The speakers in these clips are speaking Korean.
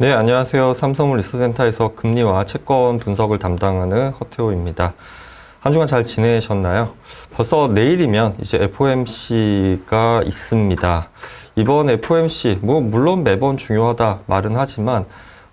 네, 안녕하세요. 삼성물 리스센터에서 금리와 채권 분석을 담당하는 허태호입니다. 한 주간 잘 지내셨나요? 벌써 내일이면 이제 FOMC가 있습니다. 이번 FOMC, 뭐, 물론 매번 중요하다 말은 하지만,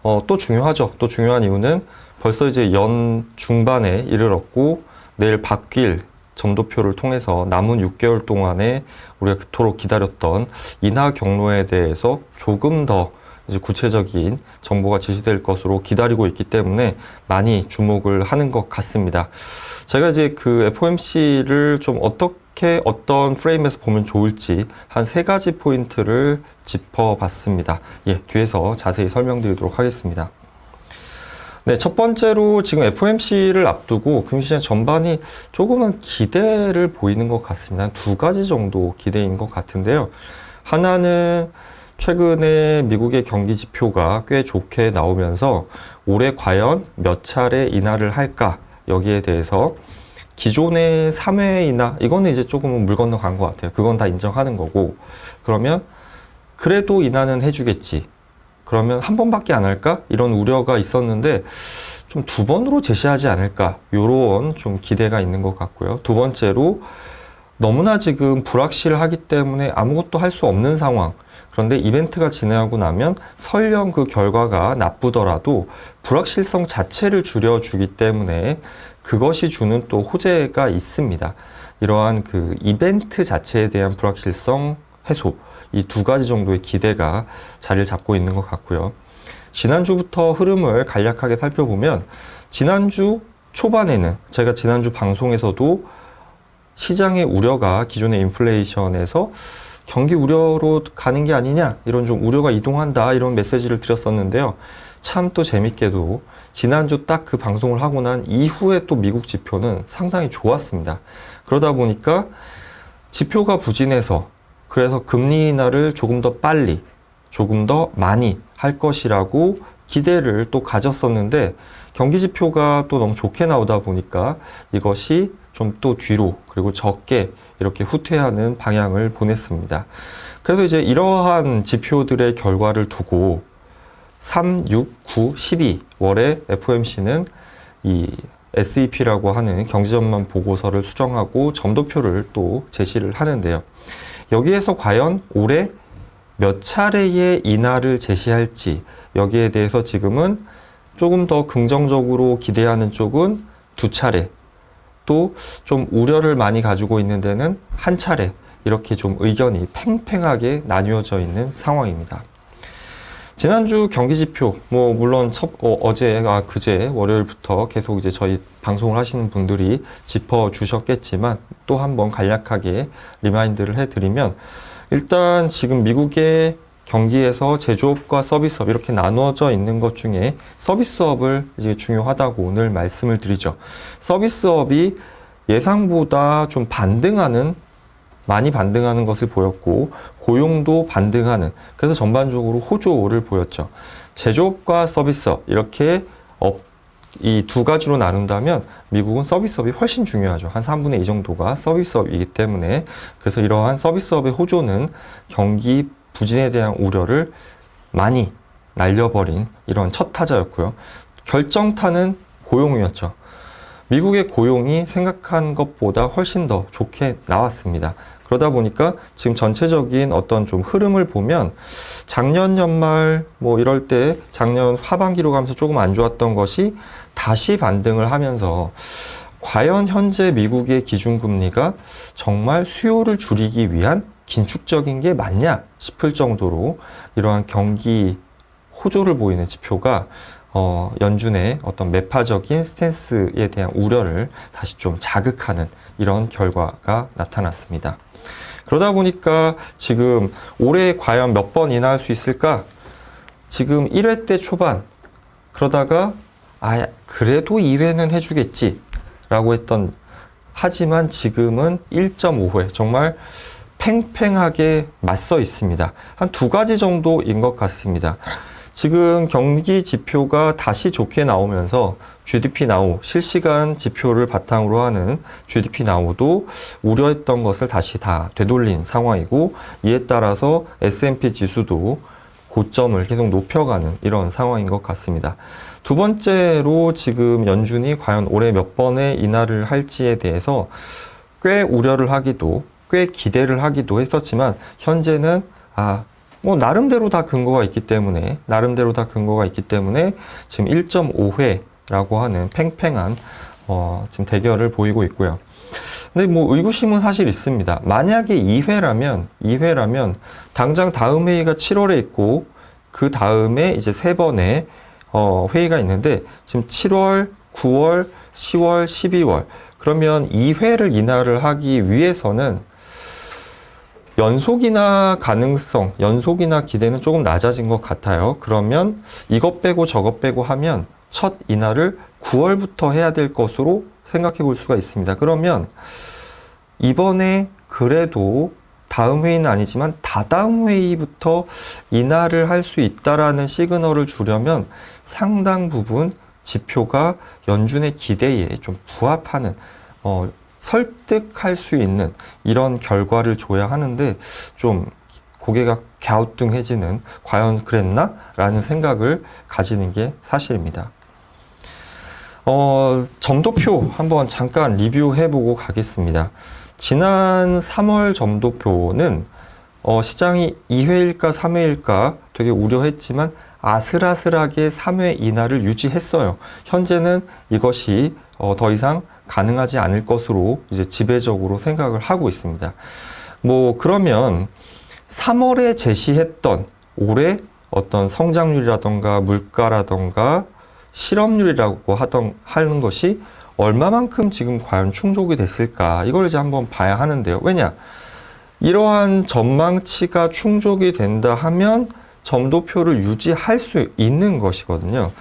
어, 또 중요하죠. 또 중요한 이유는 벌써 이제 연 중반에 이르렀고, 내일 바뀔 점도표를 통해서 남은 6개월 동안에 우리가 그토록 기다렸던 인하 경로에 대해서 조금 더 이제 구체적인 정보가 제시될 것으로 기다리고 있기 때문에 많이 주목을 하는 것 같습니다. 제가 이제 그 FOMC를 좀 어떻게 어떤 프레임에서 보면 좋을지 한 세 가지 포인트를 짚어봤습니다. 예, 뒤에서 자세히 설명드리도록 하겠습니다. 네, 첫 번째로 지금 FOMC를 앞두고 금시장 전반이 조금은 기대를 보이는 것 같습니다. 한두 가지 정도 기대인 것 같은데요. 하나는 최근에 미국의 경기 지표가 꽤 좋게 나오면서 올해 과연 몇 차례 인하를 할까 여기에 대해서 기존의 3회 인하 이거는 이제 조금은 물 건너 간 것 같아요. 그건 다 인정하는 거고 그러면 그래도 인하는 해주겠지. 그러면 한 번밖에 안 할까? 이런 우려가 있었는데 좀 두 번으로 제시하지 않을까? 요런 좀 기대가 있는 것 같고요. 두 번째로 너무나 지금 불확실하기 때문에 아무것도 할 수 없는 상황. 그런데 이벤트가 진행하고 나면 설령 그 결과가 나쁘더라도 불확실성 자체를 줄여주기 때문에 그것이 주는 또 호재가 있습니다. 이러한 그 이벤트 자체에 대한 불확실성 해소. 이 두 가지 정도의 기대가 자리를 잡고 있는 것 같고요. 지난주부터 흐름을 간략하게 살펴보면 지난주 초반에는 제가 지난주 방송에서도 시장의 우려가 기존의 인플레이션에서 경기 우려로 가는 게 아니냐 이런 좀 우려가 이동한다 이런 메시지를 드렸었는데요. 참 또 재밌게도 지난주 딱 그 방송을 하고 난 이후에 또 미국 지표는 상당히 좋았습니다. 그러다 보니까 지표가 부진해서 그래서 금리 인하를 조금 더 빨리 조금 더 많이 할 것이라고 기대를 또 가졌었는데 경기 지표가 또 너무 좋게 나오다 보니까 이것이 좀 또 뒤로 그리고 적게 이렇게 후퇴하는 방향을 보냈습니다. 그래서 이제 이러한 지표들의 결과를 두고 3, 6, 9, 12 월에 FOMC는 이 SEP라고 하는 경제전망 보고서를 수정하고 점도표를 또 제시를 하는데요. 여기에서 과연 올해 몇 차례의 인하를 제시할지 여기에 대해서 지금은 조금 더 긍정적으로 기대하는 쪽은 두 차례 또 좀 우려를 많이 가지고 있는 데는 한 차례 이렇게 좀 의견이 팽팽하게 나뉘어져 있는 상황입니다. 지난주 경기 지표, 뭐 물론 첫, 어, 제가 그제 월요일부터 계속 이제 저희 방송을 하시는 분들이 짚어 주셨겠지만 또 한번 간략하게 리마인드를 해 드리면 일단 지금 미국의 경기에서 제조업과 서비스업 이렇게 나누어져 있는 것 중에 서비스업을 이제 중요하다고 오늘 말씀을 드리죠. 서비스업이 예상보다 좀 반등하는 많이 반등하는 것을 보였고 고용도 반등하는 그래서 전반적으로 호조를 보였죠. 제조업과 서비스업 이렇게 이두 가지로 나눈다면 미국은 서비스업이 훨씬 중요하죠. 한 3분의 2 정도가 서비스업이기 때문에 그래서 이러한 서비스업의 호조는 경기 부진에 대한 우려를 많이 날려버린 이런 첫 타자였고요. 결정타는 고용이었죠. 미국의 고용이 생각한 것보다 훨씬 더 좋게 나왔습니다. 그러다 보니까 지금 전체적인 어떤 좀 흐름을 보면 작년 연말 뭐 이럴 때 작년 하반기로 가면서 조금 안 좋았던 것이 다시 반등을 하면서 과연 현재 미국의 기준금리가 정말 수요를 줄이기 위한 긴축적인 게 맞냐 싶을 정도로 이러한 경기 호조를 보이는 지표가 어, 연준의 어떤 매파적인 스탠스에 대한 우려를 다시 좀 자극하는 이런 결과가 나타났습니다. 그러다 보니까 지금 올해 과연 몇 번 인하할 수 있을까? 지금 1회 때 초반 그러다가 아 그래도 2회는 해주겠지 라고 했던 하지만 지금은 1.5회 정말 팽팽하게 맞서 있습니다. 한 두 가지 정도인 것 같습니다. 지금 경기 지표가 다시 좋게 나오면서 GDP 나우 실시간 지표를 바탕으로 하는 GDP 나우도 우려했던 것을 다시 다 되돌린 상황이고 이에 따라서 S&P 지수도 고점을 계속 높여가는 이런 상황인 것 같습니다. 두 번째로 지금 연준이 과연 올해 몇 번의 인하를 할지에 대해서 꽤 우려를 하기도 꽤 기대를 하기도 했었지만 현재는 아, 뭐 나름대로 다 근거가 있기 때문에 나름대로 다 근거가 있기 때문에 지금 1.5회라고 하는 팽팽한 어, 지금 대결을 보이고 있고요. 근데 뭐 의구심은 사실 있습니다. 만약에 2회라면 2회라면 당장 다음 회의가 7월에 있고 그 다음에 이제 세 번의 어, 회의가 있는데 지금 7월, 9월, 10월, 12월 그러면 2회를 인하를 하기 위해서는 연속이나 가능성, 연속이나 기대는 조금 낮아진 것 같아요. 그러면 이것 빼고 저것 빼고 하면 첫 인하를 9월부터 해야 될 것으로 생각해 볼 수가 있습니다. 그러면 이번에 그래도 다음 회의는 아니지만 다다음 회의부터 인하를 할 수 있다라는 시그널을 주려면 상당 부분 지표가 연준의 기대에 좀 부합하는 어, 설득할 수 있는 이런 결과를 줘야 하는데 좀 고개가 갸우뚱해지는 과연 그랬나? 라는 생각을 가지는 게 사실입니다. 어, 점도표 한번 잠깐 리뷰해보고 가겠습니다. 지난 3월 점도표는 어, 시장이 2회일까 3회일까 되게 우려했지만 아슬아슬하게 3회 인하를 유지했어요. 현재는 이것이 어, 더 이상 가능하지 않을 것으로 이제 지배적으로 생각을 하고 있습니다. 뭐 그러면 3월에 제시했던 올해 어떤 성장률이라던가 물가라던가 실업률이라고 하던 하는 것이 얼마만큼 지금 과연 충족이 됐을까 이걸 이제 한번 봐야 하는데요. 왜냐 이러한 전망치가 충족이 된다 하면 점도표를 유지할 수 있는 것이거든요.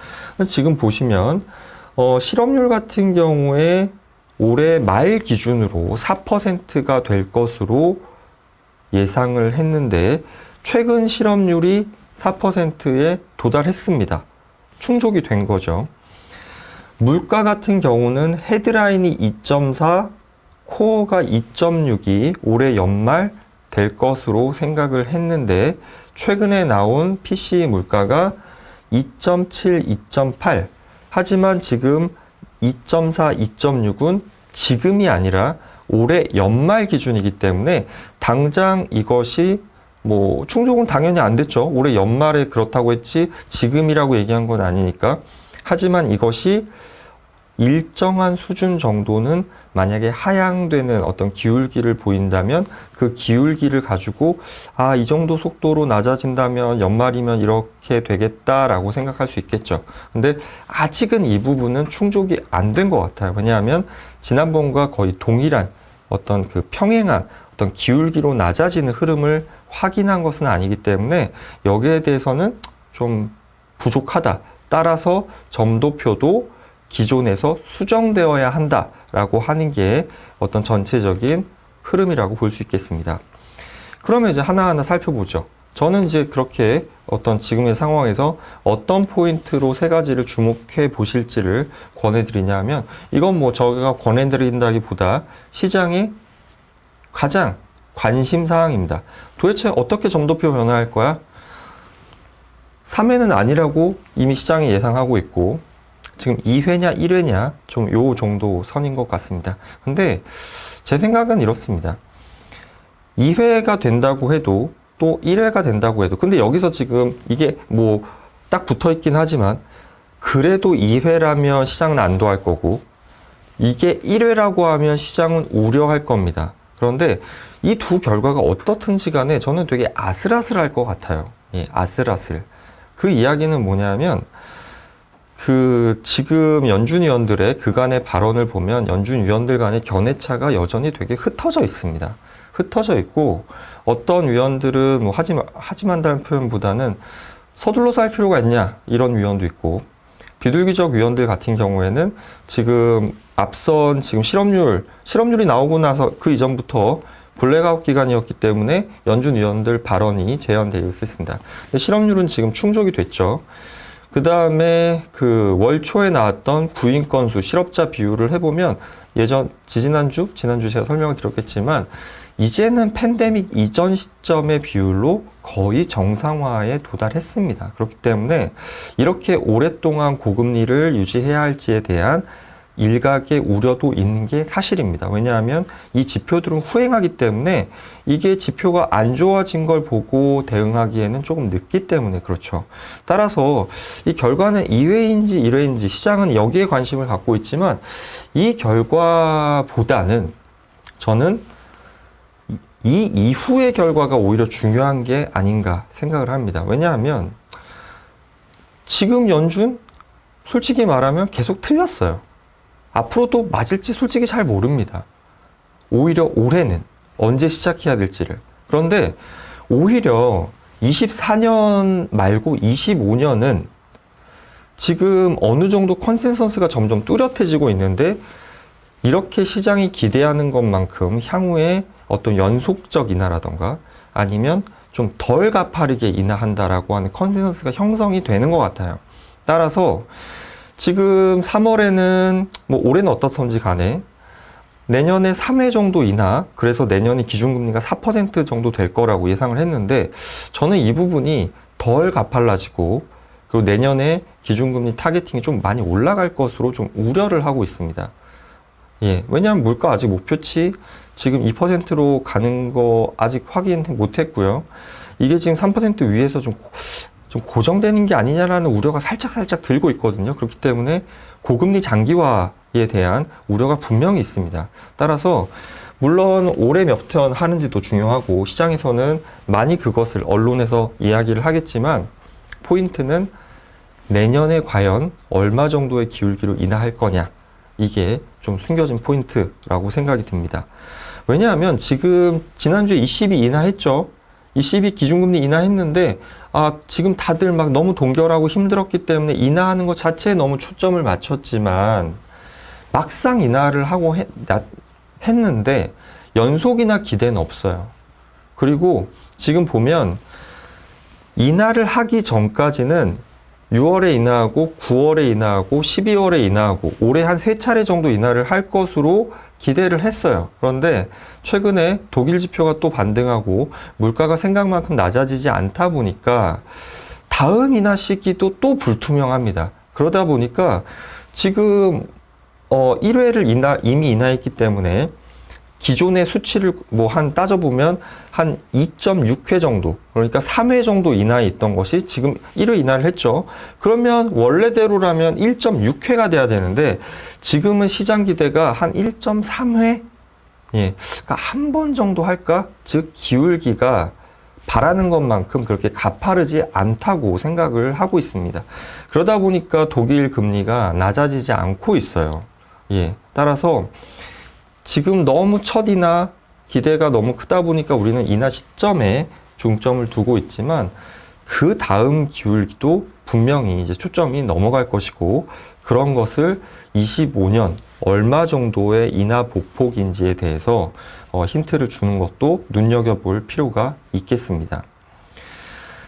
지금 보시면 어, 실업률 같은 경우에 올해 말 기준으로 4%가 될 것으로 예상을 했는데 최근 실업률이 4%에 도달했습니다. 충족이 된 거죠. 물가 같은 경우는 헤드라인이 2.4, 코어가 2.6이 올해 연말 될 것으로 생각을 했는데 최근에 나온 PCE 물가가 2.7, 2.8 하지만 지금 2.4, 2.6은 지금이 아니라 올해 연말 기준이기 때문에 당장 이것이 뭐 충족은 당연히 안 됐죠. 올해 연말에 그렇다고 했지 지금이라고 얘기한 건 아니니까. 하지만 이것이 일정한 수준 정도는 만약에 하향되는 어떤 기울기를 보인다면 그 기울기를 가지고 아, 이 정도 속도로 낮아진다면 연말이면 이렇게 되겠다라고 생각할 수 있겠죠. 근데 아직은 이 부분은 충족이 안 된 것 같아요. 왜냐하면 지난번과 거의 동일한 어떤 그 평행한 어떤 기울기로 낮아지는 흐름을 확인한 것은 아니기 때문에 여기에 대해서는 좀 부족하다. 따라서 점도표도 기존에서 수정되어야 한다라고 하는 게 어떤 전체적인 흐름이라고 볼 수 있겠습니다. 그러면 이제 하나하나 살펴보죠. 저는 이제 그렇게 어떤 지금의 상황에서 어떤 포인트로 세 가지를 주목해 보실지를 권해드리냐 하면 이건 뭐 저가 권해드린다기 보다 시장의 가장 관심 사항입니다. 도대체 어떻게 점도표 변화할 거야? 3회는 아니라고 이미 시장이 예상하고 있고 지금 2회냐 1회냐 좀 요 정도 선인 것 같습니다. 근데 제 생각은 이렇습니다. 2회가 된다고 해도 또 1회가 된다고 해도 근데 여기서 지금 이게 뭐 딱 붙어 있긴 하지만 그래도 2회라면 시장은 안도할 거고 이게 1회라고 하면 시장은 우려할 겁니다. 그런데 이 두 결과가 어떻든지 간에 저는 되게 아슬아슬할 것 같아요. 예, 아슬아슬. 그 이야기는 뭐냐면 그 지금 연준 위원들의 그간의 발언을 보면 연준 위원들 간의 견해차가 여전히 되게 흩어져 있습니다. 흩어져 있고 어떤 위원들은 뭐 하지 하지 만다는 표현보다는 서둘러서 할 필요가 있냐 이런 위원도 있고 비둘기적 위원들 같은 경우에는 지금 앞선 지금 실업률 실업률이 나오고 나서 그 이전부터 블랙아웃 기간이었기 때문에 연준 위원들 발언이 제한되어 있었습니다. 실업률은 지금 충족이 됐죠. 그 다음에 그 월 초에 나왔던 구인 건수 실업자 비율을 해보면 예전 지지난주 지난주 제가 설명을 드렸겠지만 이제는 팬데믹 이전 시점의 비율로 거의 정상화에 도달했습니다. 그렇기 때문에 이렇게 오랫동안 고금리를 유지해야 할지에 대한 일각의 우려도 있는 게 사실입니다. 왜냐하면 이 지표들은 후행하기 때문에 이게 지표가 안 좋아진 걸 보고 대응하기에는 조금 늦기 때문에 그렇죠. 따라서 이 결과는 2회인지 1회인지 시장은 여기에 관심을 갖고 있지만 이 결과보다는 저는 이- 이 이후의 결과가 오히려 중요한 게 아닌가 생각을 합니다. 왜냐하면 지금 연준 솔직히 말하면 계속 틀렸어요. 앞으로도 맞을지 솔직히 잘 모릅니다. 오히려 올해는 언제 시작해야 될지를. 그런데 오히려 24년 말고 25년은 지금 어느 정도 컨센서스가 점점 뚜렷해지고 있는데 이렇게 시장이 기대하는 것만큼 향후에 어떤 연속적 인하라던가 아니면 좀 덜 가파르게 인하한다라고 하는 컨센서스가 형성이 되는 것 같아요. 따라서 지금 3월에는 뭐 올해는 어떻던지 간에 내년에 3회 정도 인하, 그래서 내년에 기준금리가 4% 정도 될 거라고 예상을 했는데 저는 이 부분이 덜 가팔라지고 그리고 내년에 기준금리 타겟팅이 좀 많이 올라갈 것으로 좀 우려를 하고 있습니다. 예, 왜냐하면 물가 아직 목표치 지금 2%로 가는 거 아직 확인 못 했고요. 이게 지금 3% 위에서 좀, 고- 좀 고정되는 게 아니냐라는 우려가 살짝살짝 들고 있거든요. 그렇기 때문에 고금리 장기화에 대한 우려가 분명히 있습니다. 따라서 물론 올해 몇턴 하는지도 중요하고 시장에서는 많이 그것을 언론에서 이야기를 하겠지만 포인트는 내년에 과연 얼마 정도의 기울기로 인하할 거냐 이게 좀 숨겨진 포인트라고 생각이 듭니다. 왜냐하면 지금 지난주에 22 인하했죠. 22 기준금리 인하했는데 아 지금 다들 막 너무 동결하고 힘들었기 때문에 인하하는 것 자체에 너무 초점을 맞췄지만 막상 인하를 하고 했, 나- 했는데 연속 인하 기대는 없어요. 그리고 지금 보면 인하를 하기 전까지는 6월에 인하하고 9월에 인하하고 12월에 인하하고 올해 한 세 차례 정도 인하를 할 것으로 기대를 했어요. 그런데 최근에 독일 지표가 또 반등하고 물가가 생각만큼 낮아지지 않다 보니까 다음 인하 시기도 또 불투명합니다. 그러다 보니까 지금 어 1회를 인하 이미 인하했기 때문에 기존의 수치를 뭐 한 따져보면 한 2.6회 정도 그러니까 3회 정도 인하했던 것이 지금 1회 인하를 했죠. 그러면 원래대로라면 1.6회가 돼야 되는데 지금은 시장 기대가 한 1.3회 예, 그러니까 한 번 정도 할까? 즉 기울기가 바라는 것만큼 그렇게 가파르지 않다고 생각을 하고 있습니다. 그러다 보니까 독일 금리가 낮아지지 않고 있어요. 예, 따라서 지금 너무 첫이나 기대가 너무 크다 보니까 우리는 인하 시점에 중점을 두고 있지만 그 다음 기울기도 분명히 이제 초점이 넘어갈 것이고 그런 것을 25년 얼마 정도의 인하 보폭인지에 대해서 어, 힌트를 주는 것도 눈여겨볼 필요가 있겠습니다.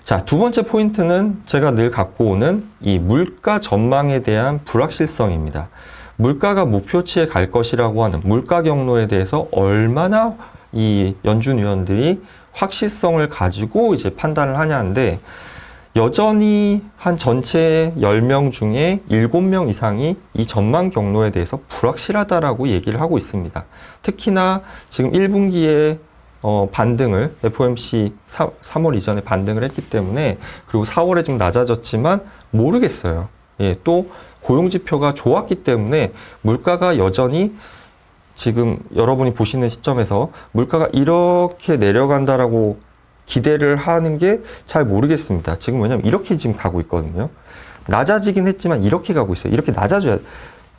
자, 두 번째 포인트는 제가 늘 갖고 오는 이 물가 전망에 대한 불확실성입니다. 물가가 목표치에 갈 것이라고 하는 물가 경로에 대해서 얼마나 이 연준 위원들이 확실성을 가지고 이제 판단을 하냐인데 여전히 한 전체 10명 중에 7명 이상이 이 전망 경로에 대해서 불확실하다라고 얘기를 하고 있습니다. 특히나 지금 1분기에 어, 반등을 FOMC 3, 3월 이전에 반등을 했기 때문에 그리고 4월에 좀 낮아졌지만 모르겠어요. 예, 또 고용 지표가 좋았기 때문에 물가가 여전히 지금 여러분이 보시는 시점에서 물가가 이렇게 내려간다라고 기대를 하는 게 잘 모르겠습니다. 지금 왜냐면 이렇게 지금 가고 있거든요. 낮아지긴 했지만 이렇게 가고 있어요. 이렇게 낮아져야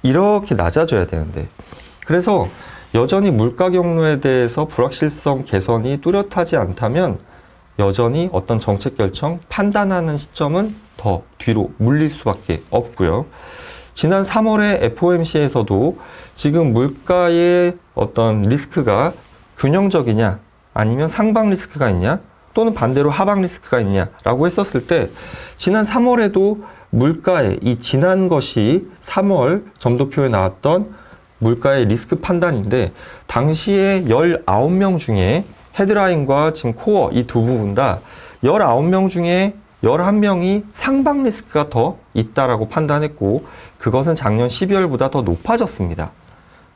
이렇게 낮아져야 되는데. 그래서 여전히 물가 경로에 대해서 불확실성 개선이 뚜렷하지 않다면 여전히 어떤 정책 결정 판단하는 시점은 더 뒤로 물릴 수밖에 없고요. 지난 3월에 FOMC에서도 지금 물가의 어떤 리스크가 균형적이냐 아니면 상방 리스크가 있냐 또는 반대로 하방 리스크가 있냐라고 했었을 때 지난 3월에도 물가의 이 지난 것이 3월 점도표에 나왔던 물가의 리스크 판단인데 당시에 19명 중에 헤드라인과 지금 코어 이 두 부분 다. 19명 중에 11명이 상방 리스크가 더 있다라고 판단했고 그것은 작년 12월보다 더 높아졌습니다.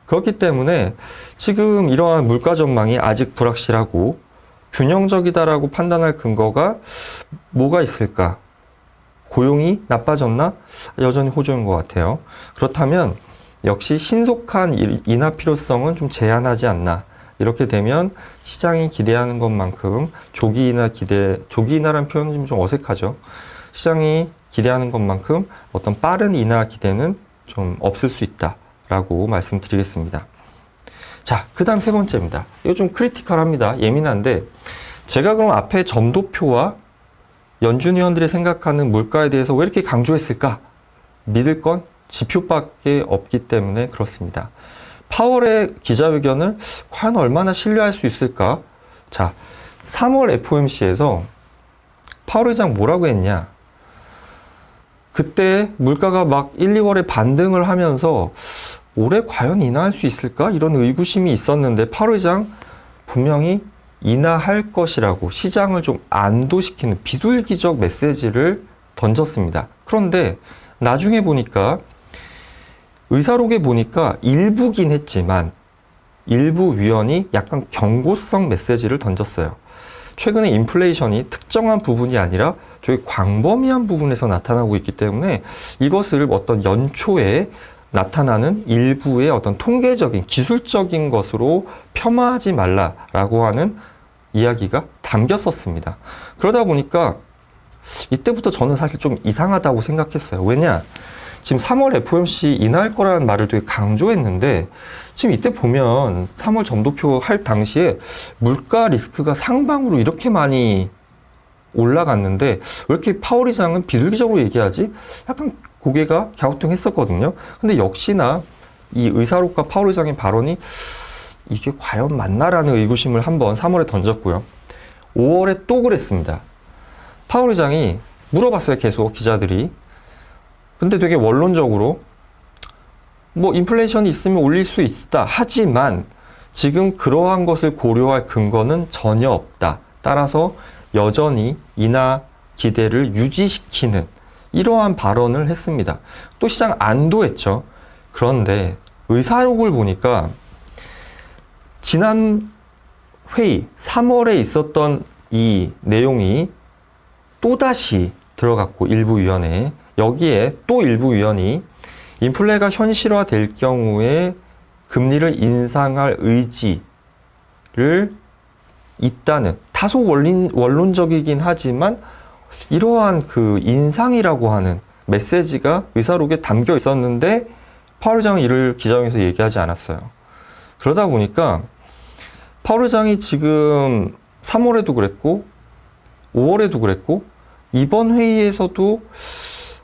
그렇기 때문에 지금 이러한 물가 전망이 아직 불확실하고 균형적이다라고 판단할 근거가 뭐가 있을까? 고용이 나빠졌나? 여전히 호조인 것 같아요. 그렇다면 역시 신속한 일- 인하 필요성은 좀 제한하지 않나. 이렇게 되면 시장이 기대하는 것만큼 조기 인하 기대, 조기 인하라는 표현은 좀 어색하죠. 시장이 기대하는 것만큼 어떤 빠른 인하 기대는 좀 없을 수 있다라고 말씀드리겠습니다. 자, 그 다음 세 번째입니다. 이거 좀 크리티컬합니다. 예민한데, 제가 그럼 앞에 점도표와 연준 위원들이 생각하는 물가에 대해서 왜 이렇게 강조했을까? 믿을 건 지표밖에 없기 때문에 그렇습니다. 파월의 기자회견을 과연 얼마나 신뢰할 수 있을까? 자, 3월 FOMC에서 파월 의장 뭐라고 했냐? 그때 물가가 막 1, 2월에 반등을 하면서 올해 과연 인하할 수 있을까? 이런 의구심이 있었는데 8월 의장 분명히 인하할 것이라고 시장을 좀 안도시키는 비둘기적 메시지를 던졌습니다. 그런데 나중에 보니까 의사록에 보니까 일부긴 했지만 일부 위원이 약간 경고성 메시지를 던졌어요. 최근에 인플레이션이 특정한 부분이 아니라 저희 광범위한 부분에서 나타나고 있기 때문에 이것을 어떤 연초에 나타나는 일부의 어떤 통계적인 기술적인 것으로 폄하하지 말라라고 하는 이야기가 담겼었습니다. 그러다 보니까 이때부터 저는 사실 좀 이상하다고 생각했어요. 왜냐? 지금 3월 FOMC 인하할 거라는 말을 되게 강조했는데 지금 이때 보면 3월 점도표 할 당시에 물가 리스크가 상방으로 이렇게 많이 올라갔는데 왜 이렇게 파월 의장은 비둘기적으로 얘기하지? 약간 고개가 갸우뚱했었거든요. 근데 역시나 이 의사록과 파월 의장의 발언이 이게 과연 맞나라는 의구심을 한번 3월에 던졌고요. 5월에 또 그랬습니다. 파월 의장이 물어봤어요. 계속 기자들이. 근데 되게 원론적으로 뭐 인플레이션이 있으면 올릴 수 있다. 하지만 지금 그러한 것을 고려할 근거는 전혀 없다. 따라서 여전히 인하 기대를 유지시키는 이러한 발언을 했습니다. 또 시장 안도했죠. 그런데 의사록을 보니까 지난 회의 3월에 있었던 이 내용이 또다시 들어갔고 일부 위원회에 여기에 또 일부 위원이 인플레가 현실화될 경우에 금리를 인상할 의지를 있다는 다소 원린, 원론적이긴 하지만 이러한 그 인상이라고 하는 메시지가 의사록에 담겨 있었는데 파월 의장은 이를 기자회견에서 얘기하지 않았어요. 그러다 보니까 파월 의장이 지금 3월에도 그랬고 5월에도 그랬고 이번 회의에서도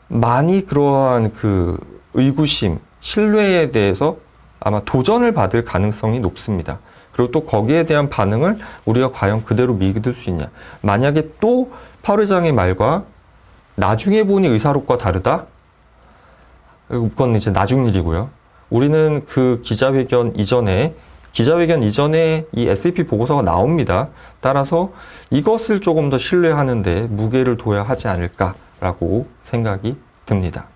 많이 그러한 그 의구심, 신뢰에 대해서 아마 도전을 받을 가능성이 높습니다. 그리고 또 거기에 대한 반응을 우리가 과연 그대로 믿을 수 있냐. 만약에 또 파월 의장의 말과 나중에 보니 의사록과 다르다? 그건 이제 나중 일이고요. 우리는 그 기자회견 이전에 기자회견 이전에 이 S&P 보고서가 나옵니다. 따라서 이것을 조금 더 신뢰하는데 무게를 둬야 하지 않을까 라고 생각이 듭니다.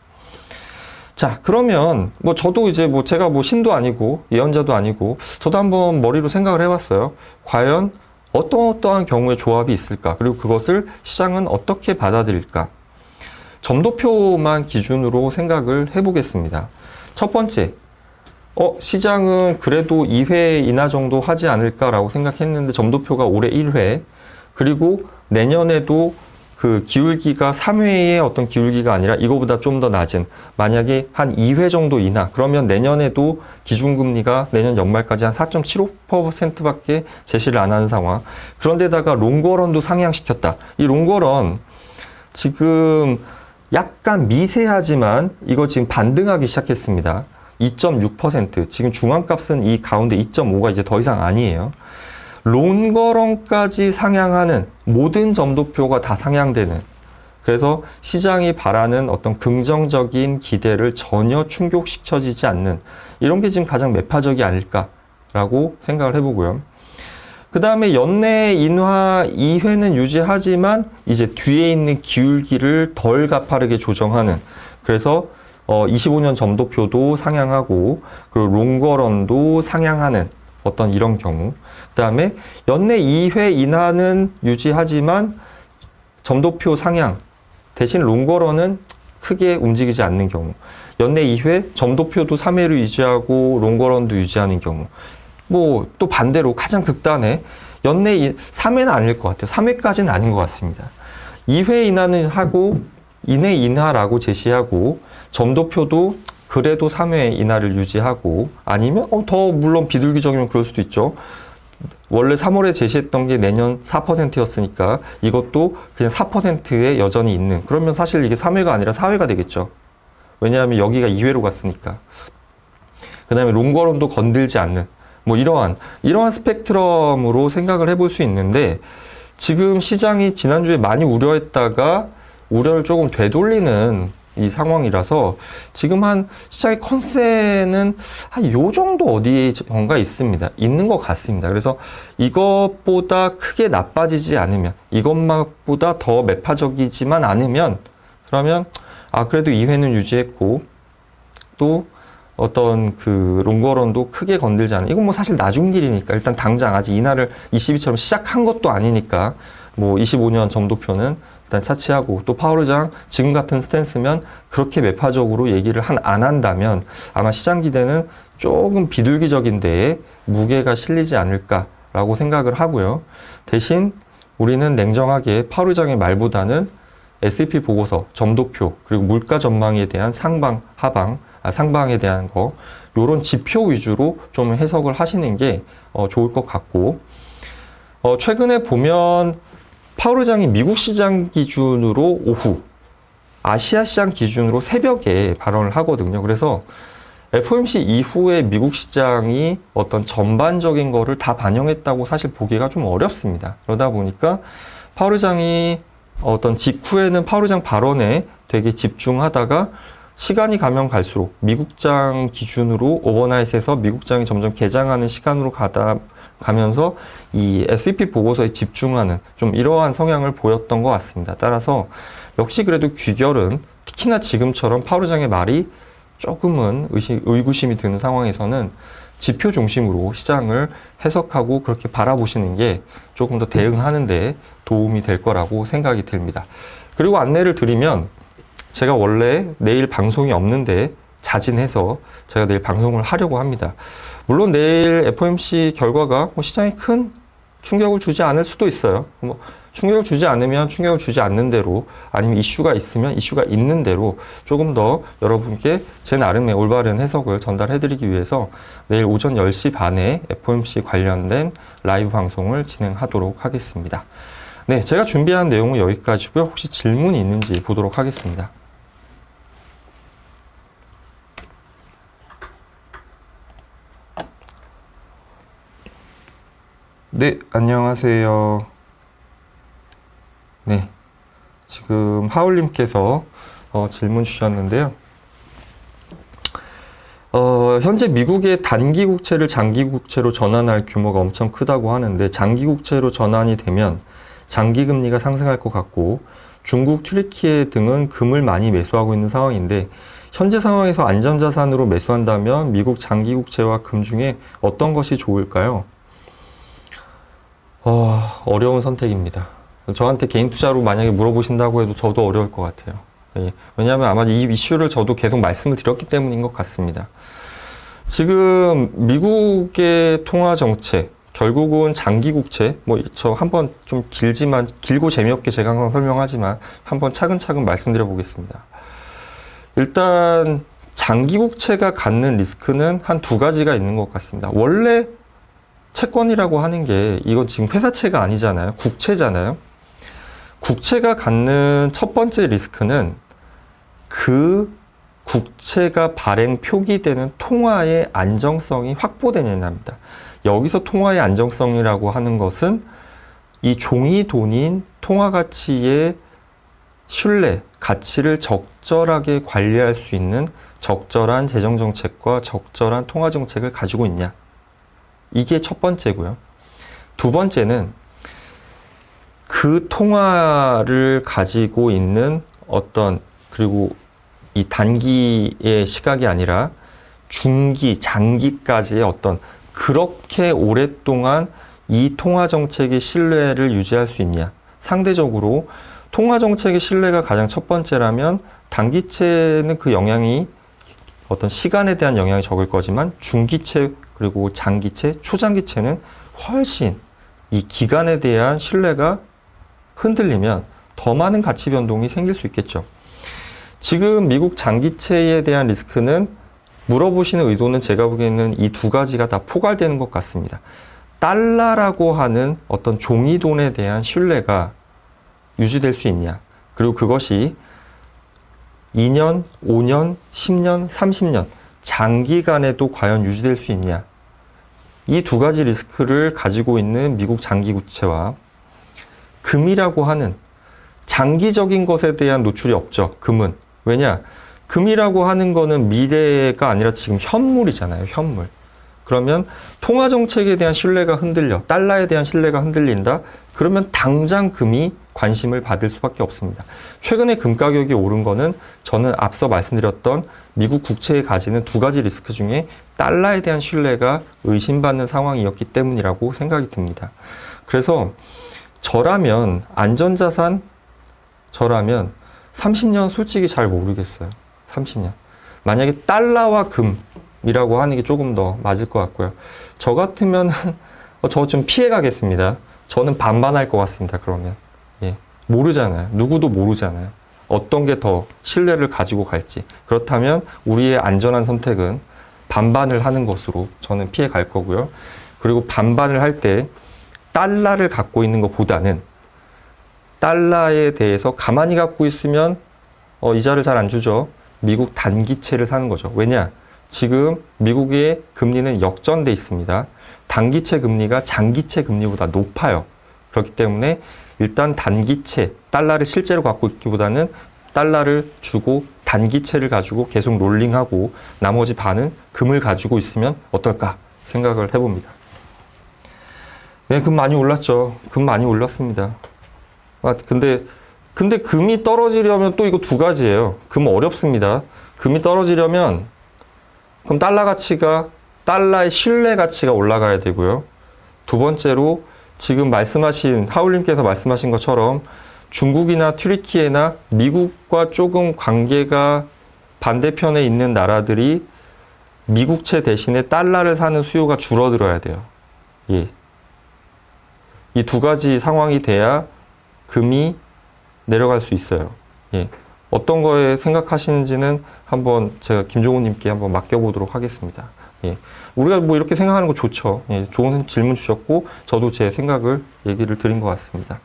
자, 그러면 뭐 저도 이제 뭐 제가 뭐 신도 아니고 예언자도 아니고 저도 한번 머리로 생각을 해봤어요. 과연 어떠어떠한 경우의 조합이 있을까? 그리고 그것을 시장은 어떻게 받아들일까? 점도표만 기준으로 생각을 해보겠습니다. 첫 번째, 어, 시장은 그래도 2회 인하 정도 하지 않을까라고 생각했는데 점도표가 올해 1회, 그리고 내년에도 그 기울기가 3회의 어떤 기울기가 아니라 이거보다 좀 더 낮은 만약에 한 2회 정도 인하 그러면 내년에도 기준금리가 내년 연말까지 한 4.75%밖에 제시를 안 하는 상황. 그런데다가 롱거런도 상향시켰다. 이 롱거런 지금 약간 미세하지만 이거 지금 반등하기 시작했습니다. 2.6% 지금 중앙값은 이 가운데 2.5가 이제 더 이상 아니에요 론거런까지 상향하는 모든 점도표가 다 상향되는. 그래서 시장이 바라는 어떤 긍정적인 기대를 전혀 충족시켜지지 않는 이런 게 지금 가장 매파적이 아닐까라고 생각을 해보고요. 그 다음에 연내 인하 2회는 유지하지만 이제 뒤에 있는 기울기를 덜 가파르게 조정하는. 그래서 어 25년 점도표도 상향하고 그리고 롱거런도 상향하는 어떤 이런 경우 그 다음에 연내 2회 인하는 유지하지만 점도표 상향 대신 롱거런은 크게 움직이지 않는 경우 연내 2회 점도표도 3회를 유지하고 롱거런도 유지하는 경우 뭐 또 반대로 가장 극단에 연내 3회는 아닐 것 같아요. 3회까지는 아닌 것 같습니다. 2회 인하는 하고 이내 인하라고 제시하고 점도표도 그래도 3회 인하를 유지하고 아니면 어, 더 물론 비둘기적이면 그럴 수도 있죠. 원래 3월에 제시했던 게 내년 4%였으니까 이것도 그냥 4%에 여전히 있는 그러면 사실 이게 3회가 아니라 4회가 되겠죠. 왜냐하면 여기가 2회로 갔으니까. 그 다음에 롱거런도 건들지 않는 뭐 이러한 이러한 스펙트럼으로 생각을 해볼 수 있는데 지금 시장이 지난주에 많이 우려했다가 우려를 조금 되돌리는 이 상황이라서 지금 한 시장의 컨센은 한 요 정도 어디선가 있습니다. 있는 것 같습니다. 그래서 이것보다 크게 나빠지지 않으면 이것만보다 더 매파적이지만 않으면 그러면 아 그래도 2회는 유지했고 또 어떤 그 롱거런도 크게 건들지 않은 이건 뭐 사실 나중 일이니까 일단 당장 아직 이날을 22처럼 시작한 것도 아니니까 뭐 25년 점도표는 일단 차치하고 또 파월 의장 지금 같은 스탠스면 그렇게 매파적으로 얘기를 한, 안 한다면 아마 시장 기대는 조금 비둘기적인데 무게가 실리지 않을까라고 생각을 하고요. 대신 우리는 냉정하게 파월 의장의 말보다는 S&P 보고서, 점도표, 그리고 물가 전망에 대한 상방, 하방, 아, 상방에 대한 거, 요런 지표 위주로 좀 해석을 하시는 게 어, 좋을 것 같고, 어, 최근에 보면 파월 의장이 미국 시장 기준으로 오후, 아시아 시장 기준으로 새벽에 발언을 하거든요. 그래서 FOMC 이후에 미국 시장이 어떤 전반적인 거를 다 반영했다고 사실 보기가 좀 어렵습니다. 그러다 보니까 파월 의장이 어떤 직후에는 파월 의장 발언에 되게 집중하다가 시간이 가면 갈수록 미국장 기준으로 오버나잇에서 미국장이 점점 개장하는 시간으로 가다 가면서 이 S&P 보고서에 집중하는 좀 이러한 성향을 보였던 것 같습니다. 따라서 역시 그래도 귀결은 특히나 지금처럼 파월 의장의 말이 조금은 의심, 의구심이 드는 상황에서는 지표 중심으로 시장을 해석하고 그렇게 바라보시는 게 조금 더 대응하는데 도움이 될 거라고 생각이 듭니다. 그리고 안내를 드리면 제가 원래 내일 방송이 없는데 자진해서 제가 내일 방송을 하려고 합니다. 물론 내일 FOMC 결과가 뭐 시장에 큰 충격을 주지 않을 수도 있어요. 뭐 충격을 주지 않으면 충격을 주지 않는 대로 아니면 이슈가 있으면 이슈가 있는 대로 조금 더 여러분께 제 나름의 올바른 해석을 전달해 드리기 위해서 내일 오전 10시 반에 FOMC 관련된 라이브 방송을 진행하도록 하겠습니다. 네, 제가 준비한 내용은 여기까지고요. 혹시 질문이 있는지 보도록 하겠습니다. 네, 안녕하세요. 네, 지금 하울님께서 어, 질문 주셨는데요. 어, 현재 미국의 단기 국채를 장기 국채로 전환할 규모가 엄청 크다고 하는데 장기 국채로 전환이 되면 장기 금리가 상승할 것 같고 중국, 튀르키예 등은 금을 많이 매수하고 있는 상황인데 현재 상황에서 안전자산으로 매수한다면 미국 장기 국채와 금 중에 어떤 것이 좋을까요? 어, 어려운 선택입니다. 저한테 개인 투자로 만약에 물어보신다고 해도 저도 어려울 것 같아요. 예, 왜냐하면 아마 이 이슈를 저도 계속 말씀을 드렸기 때문인 것 같습니다. 지금 미국의 통화 정책, 결국은 장기 국채, 뭐 저 한번 좀 길지만 길고 재미없게 제가 항상 설명하지만 한번 차근차근 말씀드려 보겠습니다. 일단 장기 국채가 갖는 리스크는 한 두 가지가 있는 것 같습니다. 원래 채권이라고 하는 게 이건 지금 회사채가 아니잖아요. 국채잖아요. 국채가 갖는 첫 번째 리스크는 그 국채가 발행 표기되는 통화의 안정성이 확보되느냐입니다. 여기서 통화의 안정성이라고 하는 것은 이 종이 돈인 통화 가치의 신뢰, 가치를 적절하게 관리할 수 있는 적절한 재정 정책과 적절한 통화 정책을 가지고 있냐. 이게 첫 번째고요. 두 번째는 그 통화를 가지고 있는 어떤 그리고 이 단기의 시각이 아니라 중기, 장기까지의 어떤 그렇게 오랫동안 이 통화 정책의 신뢰를 유지할 수 있냐. 상대적으로 통화 정책의 신뢰가 가장 첫 번째라면 단기채는 그 영향이 어떤 시간에 대한 영향이 적을 거지만 중기채 그리고 장기채, 초장기채는 훨씬 이 기간에 대한 신뢰가 흔들리면 더 많은 가치 변동이 생길 수 있겠죠. 지금 미국 장기채에 대한 리스크는 물어보시는 의도는 제가 보기에는 이 두 가지가 다 포괄되는 것 같습니다. 달러라고 하는 어떤 종이돈에 대한 신뢰가 유지될 수 있냐. 그리고 그것이 2년, 5년, 10년, 30년 장기간에도 과연 유지될 수 있냐. 이 두 가지 리스크를 가지고 있는 미국 장기 국채와 금이라고 하는 장기적인 것에 대한 노출이 없죠. 금은. 왜냐? 금이라고 하는 거는 미래가 아니라 지금 현물이잖아요. 현물. 그러면 통화 정책에 대한 신뢰가 흔들려, 달러에 대한 신뢰가 흔들린다. 그러면 당장 금이 관심을 받을 수밖에 없습니다. 최근에 금 가격이 오른 거는 저는 앞서 말씀드렸던 미국 국채에 가지는 두 가지 리스크 중에 달러에 대한 신뢰가 의심받는 상황이었기 때문이라고 생각이 듭니다. 그래서 저라면 안전자산 저라면 30년 솔직히 잘 모르겠어요. 30년. 만약에 달러와 금이라고 하는 게 조금 더 맞을 것 같고요. 저 같으면 저 좀 피해 가겠습니다. 저는 반반할 것 같습니다. 그러면. 예. 모르잖아요. 누구도 모르잖아요. 어떤 게 더 신뢰를 가지고 갈지. 그렇다면 우리의 안전한 선택은 반반을 하는 것으로 저는 피해 갈 거고요. 그리고 반반을 할 때 달러를 갖고 있는 것보다는 달러에 대해서 가만히 갖고 있으면 어, 이자를 잘 안 주죠. 미국 단기채를 사는 거죠. 왜냐? 지금 미국의 금리는 역전돼 있습니다. 단기채 금리가 장기채 금리보다 높아요. 그렇기 때문에 일단 단기채, 달러를 실제로 갖고 있기보다는 달러를 주고 단기채를 가지고 계속 롤링하고 나머지 반은 금을 가지고 있으면 어떨까 생각을 해봅니다. 네, 금 많이 올랐죠. 금 많이 올랐습니다. 아, 근데, 근데 금이 떨어지려면 또 이거 두 가지예요. 금 어렵습니다. 금이 떨어지려면 그럼 달러 가치가 달러의 신뢰 가치가 올라가야 되고요. 두 번째로 지금 말씀하신 하울님께서 말씀하신 것처럼 중국이나 튀르키예나 미국과 조금 관계가 반대편에 있는 나라들이 미국채 대신에 달러를 사는 수요가 줄어들어야 돼요. 예. 이 두 가지 상황이 돼야 금이 내려갈 수 있어요. 예. 어떤 거에 생각하시는지는 한번 제가 김종훈님께 한번 맡겨보도록 하겠습니다. 예. 우리가 뭐 이렇게 생각하는 거 좋죠. 예. 좋은 질문 주셨고, 저도 제 생각을 얘기를 드린 것 같습니다.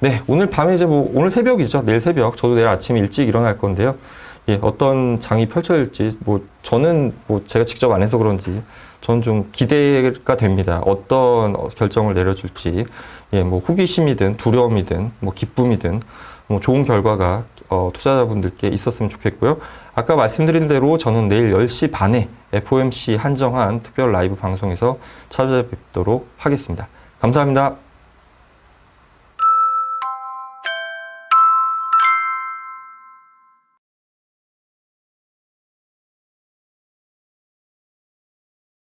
네, 오늘 밤에 이제 뭐, 오늘 새벽이죠. 내일 새벽. 저도 내일 아침에 일찍 일어날 건데요. 예, 어떤 장이 펼쳐질지, 뭐, 저는 뭐 제가 직접 안 해서 그런지, 저는 좀 기대가 됩니다. 어떤 결정을 내려줄지, 예, 뭐 호기심이든 두려움이든 뭐 기쁨이든 뭐 좋은 결과가 어, 투자자분들께 있었으면 좋겠고요. 아까 말씀드린 대로 저는 내일 10시 반에 FOMC 한정한 특별 라이브 방송에서 찾아뵙도록 하겠습니다. 감사합니다.